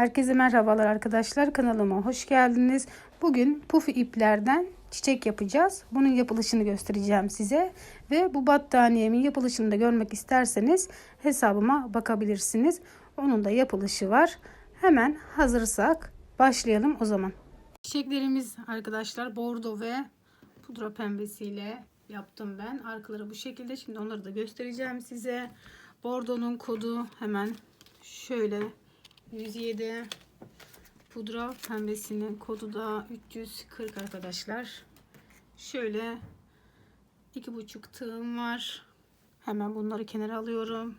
Herkese merhabalar arkadaşlar. Kanalıma hoş geldiniz. Bugün pufi iplerden çiçek yapacağız. Bunun yapılışını göstereceğim size. Ve bu battaniyemin yapılışını da görmek isterseniz hesabıma bakabilirsiniz. Onun da yapılışı var. Hemen hazırsak başlayalım o zaman. Çiçeklerimiz arkadaşlar bordo ve pudra pembesiyle yaptım ben. Arkaları bu şekilde. Şimdi onları da göstereceğim size. Bordonun kodu hemen şöyle 107 pudra pembesinin kodu da 340 arkadaşlar. Şöyle iki buçuk tığım var. Hemen bunları kenara alıyorum.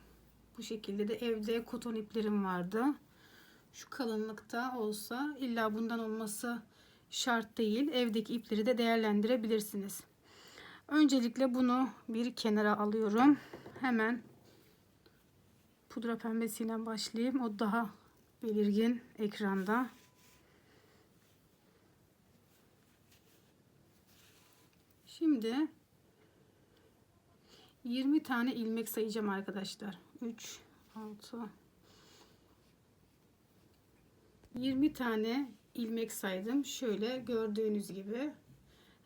Bu şekilde de evde koton iplerim vardı. Şu kalınlıkta olsa illa bundan olması şart değil. Evdeki ipleri de değerlendirebilirsiniz. Öncelikle bunu bir kenara alıyorum. Hemen pudra pembesiyle başlayayım. O daha belirgin ekranda. Şimdi 20 tane ilmek sayacağım arkadaşlar. 3 6 20 tane ilmek saydım. Şöyle gördüğünüz gibi.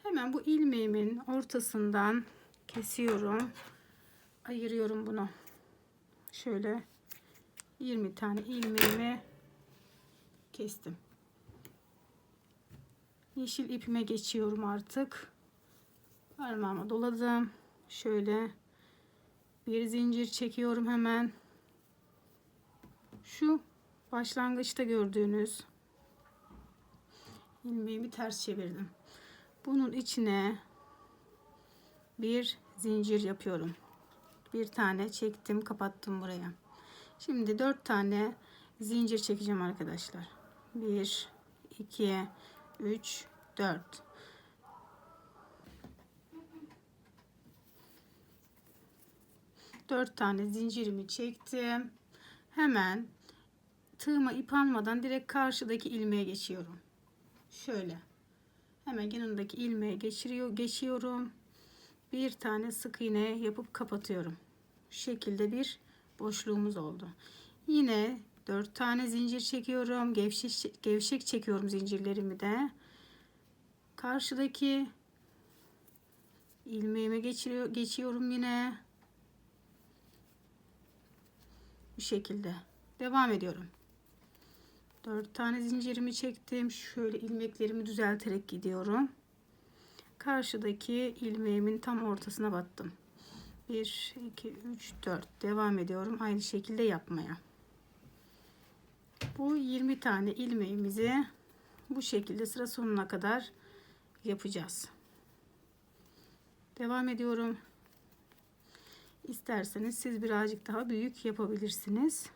Hemen bu ilmeğimin ortasından kesiyorum. Ayırıyorum bunu. Şöyle 20 tane ilmeğimi kestim. Yeşil ipime geçiyorum artık. Parmağıma doladım. Şöyle bir zincir çekiyorum hemen. Şu başlangıçta gördüğünüz ilmeğimi ters çevirdim. Bunun içine bir zincir yapıyorum. Bir tane çektim, kapattım buraya. Şimdi dört tane zincir çekeceğim arkadaşlar. 1 2 3 4 4 tane zincirimi çektim. Hemen tığıma ip almadan direkt karşıdaki ilmeğe geçiyorum. Şöyle. Hemen yanındaki ilmeğe geçiriyor, geçiyorum. Bir tane sık iğne yapıp kapatıyorum. Şu şekilde bir boşluğumuz oldu. Yine 4 tane zincir çekiyorum. Gevşek, gevşek çekiyorum zincirlerimi de. Karşıdaki ilmeğime geçiriyor, geçiyorum yine. Bu şekilde. Devam ediyorum. 4 tane zincirimi çektim. Şöyle ilmeklerimi düzelterek gidiyorum. Karşıdaki ilmeğimin tam ortasına battım. 1 2 3 4 devam ediyorum aynı şekilde yapmaya. Bu 20 tane ilmeğimizi bu şekilde sıra sonuna kadar yapacağız. Devam ediyorum. İsterseniz siz birazcık daha büyük yapabilirsiniz.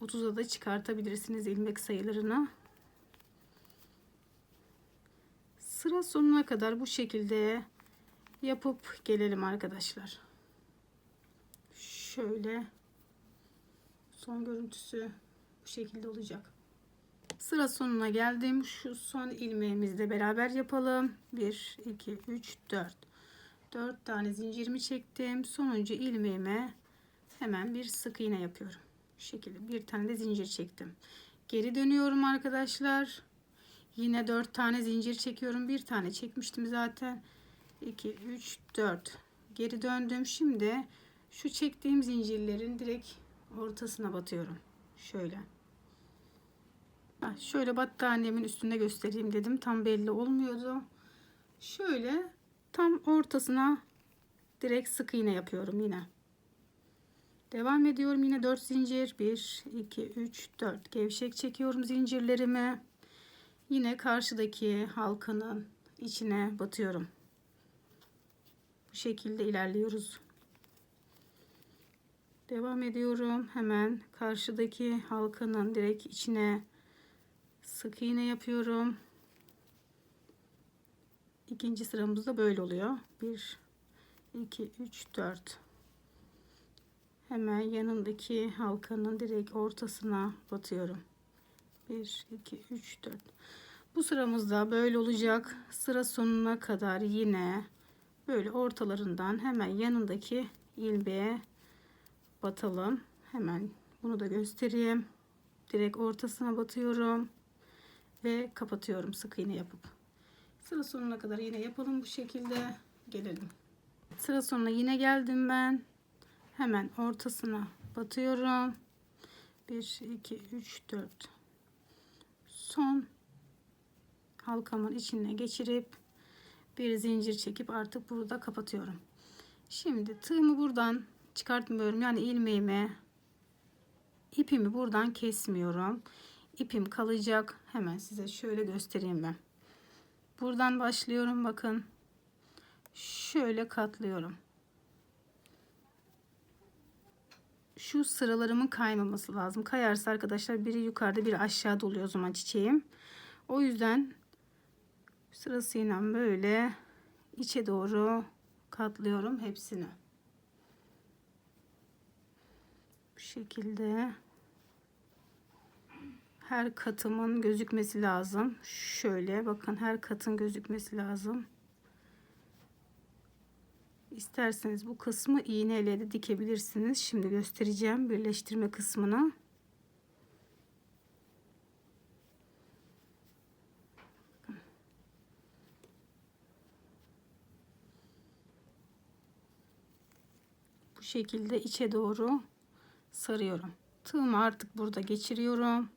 30'a da çıkartabilirsiniz ilmek sayılarını. Sıra sonuna kadar bu şekilde yapıp gelelim arkadaşlar. Şöyle son görüntüsü bu şekilde olacak. Sıra sonuna geldim. Şu son ilmeğimizle beraber yapalım. 1 2 3 4 4 tane zincirimi çektim. Sonuncu ilmeğime hemen bir sık iğne yapıyorum. Şu şekilde bir tane de zincir çektim. Geri dönüyorum arkadaşlar. Yine 4 tane zincir çekiyorum. Bir tane çekmiştim zaten. 2 3 4 geri döndüm. Şimdi şu çektiğim zincirlerin direkt ortasına batıyorum. Şöyle. Şöyle battaniyemin üstünde göstereyim dedim. Tam belli olmuyordu. Şöyle tam ortasına direkt sık iğne yapıyorum yine. Devam ediyorum yine 4 zincir 1 2 3 4 gevşek çekiyorum zincirlerimi yine karşıdaki halkanın içine batıyorum şekilde ilerliyoruz. Devam ediyorum. Hemen karşıdaki halkanın direkt içine sık iğne yapıyorum. İkinci sıramızda böyle oluyor. 1 2 3 4 hemen yanındaki halkanın direkt ortasına batıyorum. 1 2 3 4 bu sıramızda böyle olacak. Sıra sonuna kadar yine böyle ortalarından hemen yanındaki ilmeğe batalım hemen bunu da göstereyim direkt ortasına batıyorum ve kapatıyorum sık iğne yapıp. Sıra sonuna kadar yine yapalım bu şekilde. Gelelim. Sıra sonuna yine geldim ben. Hemen ortasına batıyorum. 1 2 3 4 son halkamın içine geçirip bir zincir çekip artık burada kapatıyorum. Şimdi tığımı buradan çıkartmıyorum. Yani ilmeğimi ipimi buradan kesmiyorum. İpim kalacak. Hemen size şöyle göstereyim ben. Buradan başlıyorum bakın. Şöyle katlıyorum. Şu sıralarımın kaymaması lazım. Kayarsa arkadaşlar biri yukarıda biri aşağıda oluyor o zaman çiçeğim. O yüzden sırasıyla böyle içe doğru katlıyorum hepsini. Bu şekilde her katımın gözükmesi lazım. Şöyle bakın her katın gözükmesi lazım. İsterseniz bu kısmı iğneyle de dikebilirsiniz. Şimdi göstereceğim birleştirme kısmını. Şekilde içe doğru sarıyorum. Tığımı artık burada geçiriyorum.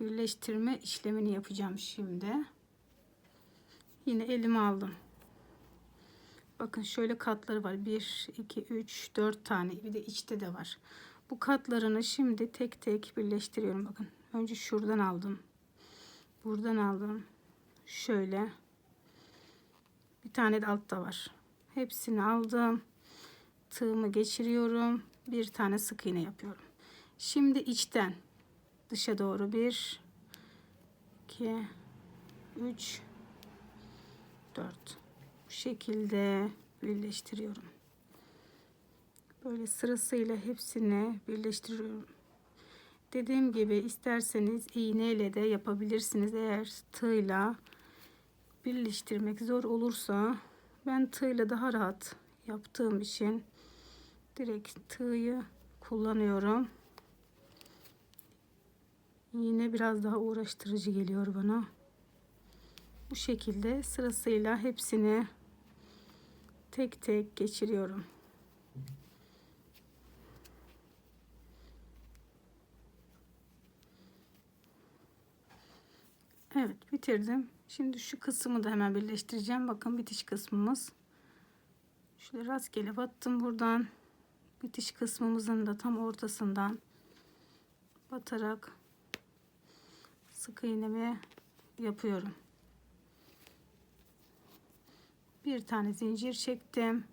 Birleştirme işlemini yapacağım şimdi. Yine elime aldım. Bakın şöyle katları var. 1, 2, 3, 4 tane. Bir de içte de var. Bu katlarını şimdi tek tek birleştiriyorum. Bakın önce şuradan aldım. Buradan aldım. Şöyle. Bir tane de altta var. Hepsini aldım. Tığımı geçiriyorum. Bir tane sık iğne yapıyorum. Şimdi içten dışa doğru 1 2 3 4 bu şekilde birleştiriyorum. Böyle sırasıyla hepsini birleştiriyorum. Dediğim gibi isterseniz iğneyle de yapabilirsiniz. Eğer tığla birleştirmek zor olursa ben tığla daha rahat yaptığım için direkt tığı kullanıyorum. Yine biraz daha uğraştırıcı geliyor bana. Bu şekilde sırasıyla hepsini tek tek geçiriyorum. Evet bitirdim. Şimdi şu kısmı da hemen birleştireceğim. Bakın bitiş kısmımız. Şöyle rastgele battım buradan. Bitiş kısmımızın da tam ortasından batarak sık iğnemi yapıyorum. Bir tane zincir çektim.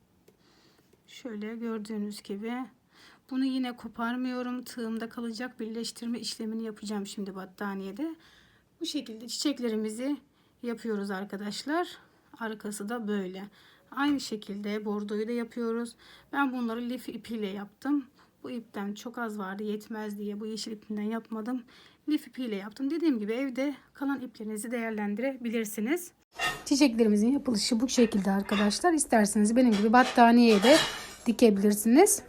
Şöyle gördüğünüz gibi. Bunu yine koparmıyorum. Tığımda kalacak birleştirme işlemini yapacağım şimdi battaniyede. Bu şekilde çiçeklerimizi yapıyoruz arkadaşlar. Arkası da böyle. Aynı şekilde bordoyu da yapıyoruz. Ben bunları lif ipiyle yaptım. Bu ipten çok az vardı yetmez diye bu yeşil ipinden yapmadım. Lif ipiyle yaptım. Dediğim gibi evde kalan iplerinizi değerlendirebilirsiniz. Çiçeklerimizin yapılışı bu şekilde arkadaşlar. İsterseniz benim gibi battaniyeye de dikebilirsiniz.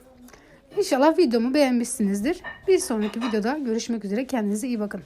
İnşallah videomu beğenmişsinizdir. Bir sonraki videoda görüşmek üzere. Kendinize iyi bakın.